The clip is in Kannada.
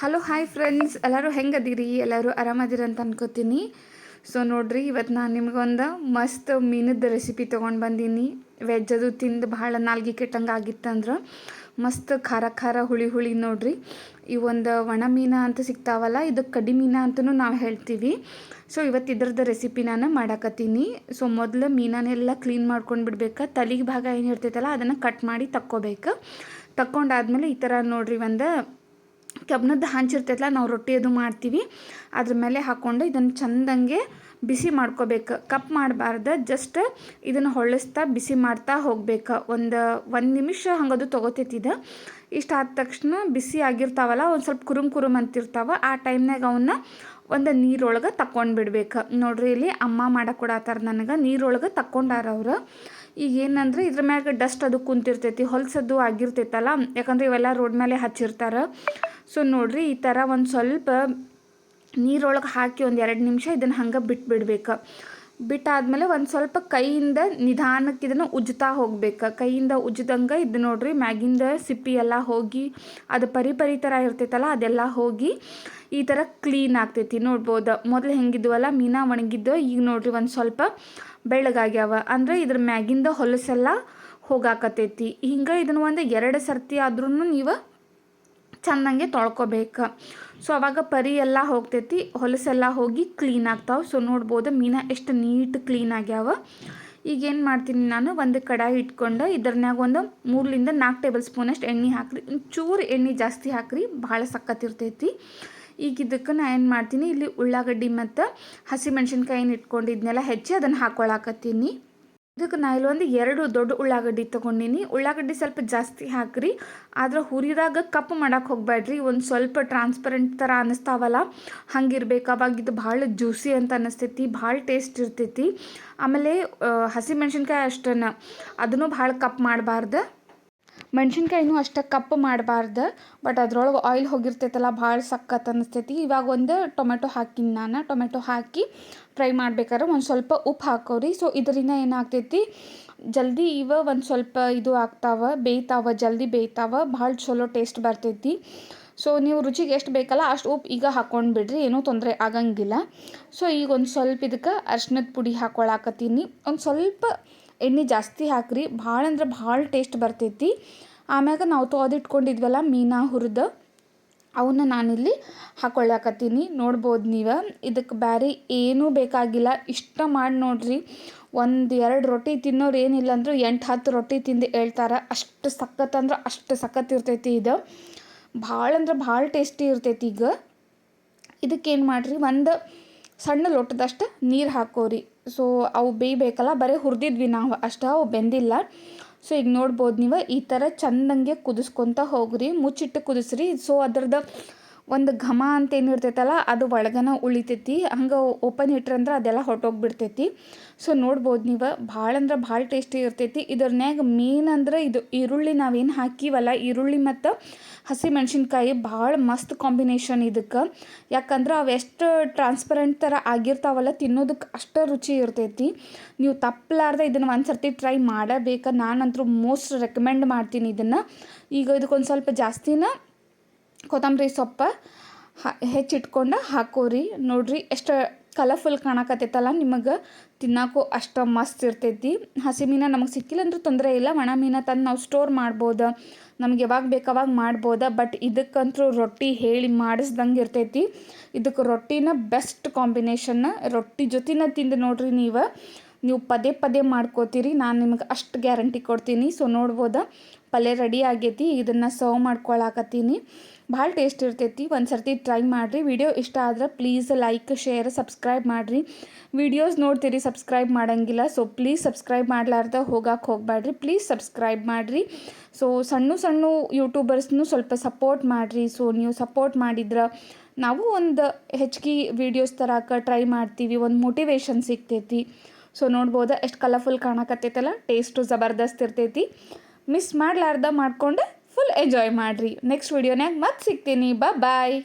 ಹಲೋ ಹಾಯ್ ಫ್ರೆಂಡ್ಸ್ ಎಲ್ಲರೂ ಹೆಂಗದಿರಿ? ಎಲ್ಲರೂ ಆರಾಮದಿರಿ ಅಂತ ಅನ್ಕೋತೀನಿ. ಸೊ ನೋಡ್ರಿ ಇವತ್ತು ನಾನು ನಿಮ್ಗೊಂದು ಮಸ್ತ್ ಮೀನದ ರೆಸಿಪಿ ತೊಗೊಂಡು ಬಂದೀನಿ. ವೆಜ್ ಅದು ತಿಂದು ಭಾಳ ನಾಲ್ಗೆ ಕೆಟ್ಟಂಗೆ ಆಗಿತ್ತಂದ್ರೆ. ಮಸ್ತ್ ಖಾರ ಖಾರ ಹುಳಿ ಹುಳಿ ನೋಡ್ರಿ. ಈ ಒಂದು ಒಣ ಮೀನ ಅಂತ ಸಿಗ್ತಾವಲ್ಲ, ಇದು ಕಡಿ ಮೀನ ಅಂತಲೂ ನಾವು ಹೇಳ್ತೀವಿ. ಸೊ ಇವತ್ತು ಇದ್ರದ್ದು ರೆಸಿಪಿ ನಾನು ಮಾಡಾಕತ್ತೀನಿ. ಸೊ ಮೊದಲು ಮೀನನ್ನೆಲ್ಲ ಕ್ಲೀನ್ ಮಾಡ್ಕೊಂಡು ಬಿಡ್ಬೇಕು. ತಲೆಗೆ ಭಾಗ ಏನು ಇರ್ತೈತಲ್ಲ, ಅದನ್ನು ಕಟ್ ಮಾಡಿ ತಕ್ಕೋಬೇಕು. ತಕ್ಕೊಂಡಾದ್ಮೇಲೆ ಈ ಥರ ನೋಡ್ರಿ, ಒಂದು ಕಬ್ಬಿಣದ ಹಂಚಿರ್ತೈತಲ್ಲ, ನಾವು ರೊಟ್ಟಿ ಅದು ಮಾಡ್ತೀವಿ. ಅದ್ರ ಮೇಲೆ ಹಾಕ್ಕೊಂಡು ಇದನ್ನು ಚಂದಂಗೆ ಬಿಸಿ ಮಾಡ್ಕೋಬೇಕು. ಕಪ್ ಮಾಡಬಾರ್ದು, ಜಸ್ಟ್ ಇದನ್ನು ಹೊಳ್ಳಿಸ್ತಾ ಬಿಸಿ ಮಾಡ್ತಾ ಹೋಗ್ಬೇಕು. ಒಂದು ಒಂದು ನಿಮಿಷ ಹಂಗದು ಇದು. ಇಷ್ಟ ಆದ ತಕ್ಷಣ ಬಿಸಿ ಆಗಿರ್ತಾವಲ್ಲ, ಒಂದು ಸ್ವಲ್ಪ ಕುರುಮ್ ಕುರುಮ್ ಅಂತಿರ್ತಾವ, ಆ ಟೈಮ್ನಾಗ ಅವನ್ನ ಒಂದು ನೀರೊಳಗೆ ತಕ್ಕೊಂಡು ಬಿಡ್ಬೇಕು. ನೋಡ್ರಿ ಇಲ್ಲಿ ಅಮ್ಮ ಮಾಡಕ್ಕೆ ನನಗೆ, ನೀರೊಳಗೆ ತಕ್ಕೊಂಡಾರ ಅವ್ರು. ಈಗ ಏನಂದ್ರೆ ಇದ್ರ ಮ್ಯಾಗ ಡಸ್ಟ್ ಅದು ಕುಂತಿರ್ತೈತಿ, ಹೊಲ್ಸದ್ದು ಆಗಿರ್ತೈತಲ್ಲ, ಯಾಕಂದ್ರೆ ಇವೆಲ್ಲ ರೋಡ್ ಮೇಲೆ ಹಚ್ಚಿರ್ತಾರೆ. ಸೊ ನೋಡಿರಿ, ಈ ಥರ ಒಂದು ಸ್ವಲ್ಪ ನೀರೊಳಗೆ ಹಾಕಿ ಒಂದು ಎರಡು ನಿಮಿಷ ಇದನ್ನು ಹಂಗೆ ಬಿಟ್ಬಿಡ್ಬೇಕು. ಬಿಟ್ಟಾದಮೇಲೆ ಒಂದು ಸ್ವಲ್ಪ ಕೈಯಿಂದ ನಿಧಾನಕ್ಕೆ ಇದನ್ನು ಉಜ್ತಾ ಹೋಗ್ಬೇಕು. ಕೈಯಿಂದ ಉಜ್ದಂಗೆ ಇದು ನೋಡ್ರಿ, ಮ್ಯಾಗಿಂದ ಸಿಪ್ಪಿ ಎಲ್ಲ ಹೋಗಿ, ಅದು ಪರಿ ಪರಿ ಥರ ಇರ್ತೈತಲ್ಲ, ಅದೆಲ್ಲ ಹೋಗಿ ಈ ಥರ ಕ್ಲೀನ್ ಆಗ್ತೈತಿ. ನೋಡ್ಬೋದು, ಮೊದಲು ಹೆಂಗಿದ್ವಲ್ಲ, ಮೀನಾ ಒಣಗಿದ್ದು, ಈಗ ನೋಡ್ರಿ ಒಂದು ಸ್ವಲ್ಪ ಬೆಳಗಾಗ್ಯಾವ ಅಂದರೆ ಇದ್ರ ಮ್ಯಾಗಿಂದ ಹೊಲಸೆಲ್ಲ ಹೋಗಾಕತೈತಿ. ಹಿಂಗೆ ಇದನ್ನು ಒಂದು ಎರಡು ಸರ್ತಿ ಆದ್ರೂ ನೀವು ಚೆಂದಂಗೆ ತೊಳ್ಕೊಬೇಕು. ಸೊ ಅವಾಗ ಪರಿ ಎಲ್ಲ ಹೋಗ್ತೈತಿ, ಹೊಲಸೆಲ್ಲ ಹೋಗಿ ಕ್ಲೀನ್ ಆಗ್ತಾವೆ. ಸೊ ನೋಡ್ಬೋದು ಮೀನ ಎಷ್ಟು ನೀಟ್ ಕ್ಲೀನ್ ಆಗ್ಯಾವ. ಈಗ ಏನು ಮಾಡ್ತೀನಿ ನಾನು, ಒಂದು ಕಡಾಯಿ ಇಟ್ಕೊಂಡು ಇದ್ರನ್ಯಾಗ ಒಂದು ಮೂರರಿಂದ ನಾಲ್ಕು ಟೇಬಲ್ ಸ್ಪೂನಷ್ಟು ಎಣ್ಣೆ ಹಾಕ್ರಿ. ಚೂರು ಎಣ್ಣೆ ಜಾಸ್ತಿ ಹಾಕ್ರಿ, ಭಾಳ ಸಕ್ಕತ್ತಿರ್ತೈತಿ ಈಗ ಇದಕ್ಕೆ ನಾನು ಏನು ಮಾಡ್ತೀನಿ, ಇಲ್ಲಿ ಉಳ್ಳಾಗಡ್ಡಿ ಮತ್ತು ಹಸಿಮೆಣ್ಸಿನ್ಕಾಯಿನ ಇಟ್ಕೊಂಡಿದ್ನೆಲ್ಲ ಹೆಚ್ಚಿ ಅದನ್ನು ಹಾಕ್ಕೊಳಕತ್ತೀನಿ ಇದಕ್ಕೆ ನಾ ಇಲ್ಲೊಂದು ಎರಡು ದೊಡ್ಡ ಉಳ್ಳಾಗಡ್ಡಿ ತೊಗೊಂಡಿನಿ. ಉಳ್ಳಾಗಡ್ಡಿ ಸ್ವಲ್ಪ ಜಾಸ್ತಿ ಹಾಕ್ರಿ. ಆದ್ರೆ ಹುರಿದಾಗ ಕಪ್ಪು ಮಾಡಕ್ಕೆ ಹೋಗ್ಬೇಡ್ರಿ ಒಂದು ಸ್ವಲ್ಪ ಟ್ರಾನ್ಸ್ಪರೆಂಟ್ ಥರ ಅನ್ನಿಸ್ತಾವಲ್ಲ ಹಂಗಿರ್ಬೇಕು. ಅವಾಗ ಇದು ಭಾಳ ಜ್ಯೂಸಿ ಅಂತ ಅನ್ನಿಸ್ತೈತಿ ಭಾಳ ಟೇಸ್ಟ್ ಇರ್ತೈತಿ. ಆಮೇಲೆ ಹಸಿಮೆಣ್ಸಿನ್ಕಾಯಿ ಅಷ್ಟನ್ನು, ಅದನ್ನು ಭಾಳ ಕಪ್ ಮಾಡಬಾರ್ದು. ಮೆಣಸಿನ್ಕಾಯಿನೂ ಅಷ್ಟು ಕಪ್ಪು ಮಾಡಬಾರ್ದು ಬಟ್ ಅದ್ರೊಳಗೆ ಆಯಿಲ್ ಹೋಗಿರ್ತೈತಲ್ಲ, ಭಾಳ ಸಕ್ಕತ್ ಅನ್ನಿಸ್ತೈತಿ ಇವಾಗ ಒಂದು ಟೊಮೆಟೊ ಹಾಕಿನಿ ನಾನು. ಟೊಮೆಟೊ ಹಾಕಿ ಫ್ರೈ ಮಾಡ್ಬೇಕಾದ್ರೆ ಒಂದು ಸ್ವಲ್ಪ ಉಪ್ಪು ಹಾಕೋರಿ. ಸೊ ಇದರಿಂದ ಏನಾಗ್ತೈತಿ, ಜಲ್ದಿ ಇವ ಒಂದು ಸ್ವಲ್ಪ ಇದು ಆಗ್ತಾವ, ಬೇಯ್ತಾವ, ಜಲ್ದಿ ಬೇಯ್ತಾವ, ಭಾಳ ಚಲೋ ಟೇಸ್ಟ್ ಬರ್ತೈತಿ. ಸೊ ನೀವು ರುಚಿಗೆ ಎಷ್ಟು ಬೇಕಲ್ಲ ಅಷ್ಟು ಉಪ್ಪು ಈಗ ಹಾಕ್ಕೊಂಡು ಬಿಡ್ರಿ, ಏನೂ ತೊಂದರೆ ಆಗಂಗಿಲ್ಲ. ಸೊ ಈಗ ಒಂದು ಸ್ವಲ್ಪ ಇದಕ್ಕೆ ಅರ್ಶಿನದ ಪುಡಿ ಹಾಕ್ಕೊಳಕತ್ತೀನಿ ಒಂದು ಸ್ವಲ್ಪ ಎಣ್ಣೆ ಜಾಸ್ತಿ ಹಾಕ್ರಿ. ಭಾಳ ಅಂದ್ರೆ ಭಾಳ ಟೇಸ್ಟ್ ಬರ್ತೈತಿ. ಆಮ್ಯಾಗ ನಾವು ತೊಳೆದಿಟ್ಕೊಂಡಿದ್ವಲ್ಲ ಮೀನಾ, ಹುರಿದು ಅವನ್ನ ನಾನಿಲ್ಲಿ ಹಾಕ್ಕೊಳ್ಳಾಕತ್ತೀನಿ ನೋಡ್ಬೋದು ನೀವು. ಇದಕ್ಕೆ ಬೇರೆ ಏನೂ ಬೇಕಾಗಿಲ್ಲ. ಇಷ್ಟ ಮಾಡಿ ನೋಡ್ರಿ. ಒಂದು ಎರಡು ರೊಟ್ಟಿ ತಿನ್ನೋರು ಏನಿಲ್ಲ ಅಂದರೂ ಎಂಟು, ಹತ್ತು ರೊಟ್ಟಿ ತಿಂದು ಹೇಳ್ತಾರೆ. ಅಷ್ಟು ಸಖತ್ ಅಂದ್ರೆ ಅಷ್ಟು ಸಖತ್ ಇರ್ತೈತಿ ಇದು. ಭಾಳ ಅಂದ್ರೆ ಭಾಳ ಟೇಸ್ಟಿ ಇರ್ತೈತಿ ಈಗ. ಇದಕ್ಕೇನು ಮಾಡಿರಿ? ಒಂದು ಸಣ್ಣ ಲೋಟದಷ್ಟು ನೀರು ಹಾಕೋರಿ. ಸೊ ಅವು ಬೇಯಬೇಕಲ್ಲ? ಬರೀ ಹುರಿದಿದ್ವಿ ನಾವು. ಅಷ್ಟು ಅವು ಬೆಂದಿಲ್ಲ. ಸೊ ಈಗ ನೋಡ್ಬೋದು ನೀವು, ಈ ಥರ ಚಂದಂಗೆ ಕುದಿಸ್ಕೊತ ಹೋಗ್ರಿ. ಮುಚ್ಚಿಟ್ಟು ಕುದಿಸ್ರಿ. ಸೊ ಅದ್ರದ್ದು ಒಂದು ಘಮ ಅಂತ ಏನು ಇರ್ತೈತಲ್ಲ, ಅದು ಒಳಗನ ಉಳಿತೈತಿ. ಹಂಗೆ ಓಪನ್ ಇಟ್ರಂದ್ರೆ ಅದೆಲ್ಲ ಹೊಟ್ಟೋಗ್ಬಿಡ್ತೈತಿ ಸೊ ನೋಡ್ಬೋದು ನೀವು, ಭಾಳ ಅಂದ್ರೆ ಭಾಳ ಟೇಸ್ಟಿ ಇರ್ತೈತಿ. ಇದ್ರನ್ಯಾಗ ಮೇನ್ ಅಂದ್ರೆ ಇದು ಈರುಳ್ಳಿ ನಾವೇನು ಹಾಕಿವಲ್ಲ, ಈರುಳ್ಳಿ ಮತ್ತು ಹಸಿ ಮೆಣಸಿನ್ಕಾಯಿ ಭಾಳ ಮಸ್ತ್ ಕಾಂಬಿನೇಷನ್ ಇದಕ್ಕೆ. ಯಾಕಂದ್ರೆ ಅವು ಎಷ್ಟು ಟ್ರಾನ್ಸ್ಪರೆಂಟ್ ಥರ ಆಗಿರ್ತಾವಲ್ಲ ತಿನ್ನೋದಕ್ಕೆ ಅಷ್ಟು ರುಚಿ ಇರ್ತೈತಿ. ನೀವು ತಪ್ಪಲಾರ್ದೆ ಇದನ್ನು ಒಂದು ಸರ್ತಿ ಟ್ರೈ ಮಾಡಬೇಕು. ನಾನಂತರೂ ಮೋಸ್ಟ್ ರೆಕಮೆಂಡ್ ಮಾಡ್ತೀನಿ ಇದನ್ನು. ಈಗ ಇದಕ್ಕೊಂದು ಸ್ವಲ್ಪ ಜಾಸ್ತಿನ ಕೊತ್ತಂಬರಿ ಸೊಪ್ಪು ಹೆಚ್ಚಿಟ್ಕೊಂಡು ಹಾಕೋರಿ. ನೋಡ್ರಿ ಎಷ್ಟು ಕಲರ್ಫುಲ್ ಕಾಣಕತ್ತೈತಲ್ಲ ನಿಮಗೆ? ತಿನ್ನೋಕ್ಕೂ ಅಷ್ಟು ಮಸ್ತ್ ಇರ್ತೈತಿ. ಹಸಿ ಮೀನು ನಮಗೆ ಸಿಕ್ಕಿಲ್ಲ ಅಂದ್ರೂ ತೊಂದರೆ ಇಲ್ಲ. ಒಣ ಮೀನು ತಂದು ನಾವು ಸ್ಟೋರ್ ಮಾಡ್ಬೋದು. ನಮ್ಗೆ ಯಾವಾಗ ಬೇಕಾವಾಗ ಮಾಡ್ಬೋದ. ಬಟ್ ಇದಕ್ಕಂತೂ ರೊಟ್ಟಿ ಹೇಳಿ ಮಾಡಿಸ್ದಂಗೆ ಇರ್ತೈತಿ. ಇದಕ್ಕೆ ರೊಟ್ಟಿನ ಬೆಸ್ಟ್ ಕಾಂಬಿನೇಷನ್ನ ರೊಟ್ಟಿ ಜೊತೆನ ತಿಂದು ನೋಡ್ರಿ ನೀವು. ನೀವು ಪದೇ ಪದೇ ಮಾಡ್ಕೋತೀರಿ. ನಾನು ನಿಮಗೆ ಅಷ್ಟು ಗ್ಯಾರಂಟಿ ಕೊಡ್ತೀನಿ. ಸೊ ನೋಡ್ಬೋದ. ಪಲ್ಯ ರೆಡಿ ಆಗೈತಿ, ಇದನ್ನು ಸರ್ವ್ ಮಾಡ್ಕೊಳಕತ್ತೀನಿ. ಭಾಳ ಟೇಸ್ಟ್ ಇರ್ತೈತಿ ಒಂದು ಸರ್ತಿ ಟ್ರೈ ಮಾಡಿರಿ. ವಿಡಿಯೋ ಇಷ್ಟ ಆದ್ರೆ ಪ್ಲೀಸ್ ಲೈಕ್ ಶೇರ್ ಸಬ್ಸ್ಕ್ರೈಬ್ ಮಾಡಿರಿ. ವಿಡಿಯೋಸ್ ನೋಡ್ತೀರಿ ಸಬ್ಸ್ಕ್ರೈಬ್ ಮಾಡೋಂಗಿಲ್ಲ. ಸೊ ಪ್ಲೀಸ್ ಸಬ್ಸ್ಕ್ರೈಬ್ ಮಾಡ್ಲಾರ್ದ ಹೋಗಕ್ಕೆ ಹೋಗಬೇಡ್ರಿ ಪ್ಲೀಸ್ ಸಬ್ಸ್ಕ್ರೈಬ್ ಮಾಡಿರಿ. ಸೊ ಸಣ್ಣ ಸಣ್ಣ ಯೂಟ್ಯೂಬರ್ಸ್ನು ಸ್ವಲ್ಪ ಸಪೋರ್ಟ್ ಮಾಡಿರಿ. ಸೊ ನೀವು ಸಪೋರ್ಟ್ ಮಾಡಿದ್ರೆ ನಾವು ಒಂದು ಹೆಚ್ಚಿಗೆ ವೀಡಿಯೋಸ್ ತರಕ್ಕೆ ಟ್ರೈ ಮಾಡ್ತೀವಿ. ಒಂದು ಮೋಟಿವೇಶನ್ ಸಿಗ್ತೈತಿ. ಸೊ ನೋಡ್ಬೋದು? ಎಷ್ಟು ಕಲರ್ಫುಲ್ ಕಾಣಕತ್ತೈತಲ್ಲ? ಟೇಸ್ಟು ಜಬರ್ದಸ್ತ್ ಇರ್ತೈತಿ. ಮಿಸ್ ಮಾಡಲಾರ್ದ ಮಾಡ್ಕೊಂಡು ಫುಲ್ ಎಂಜಾಯ್ ಮಾಡಿರಿ. ನೆಕ್ಸ್ಟ್ ವಿಡಿಯೋನಾಗ ಮತ್ತೆ ಸಿಗ್ತೀನಿ. ಬಾಯ್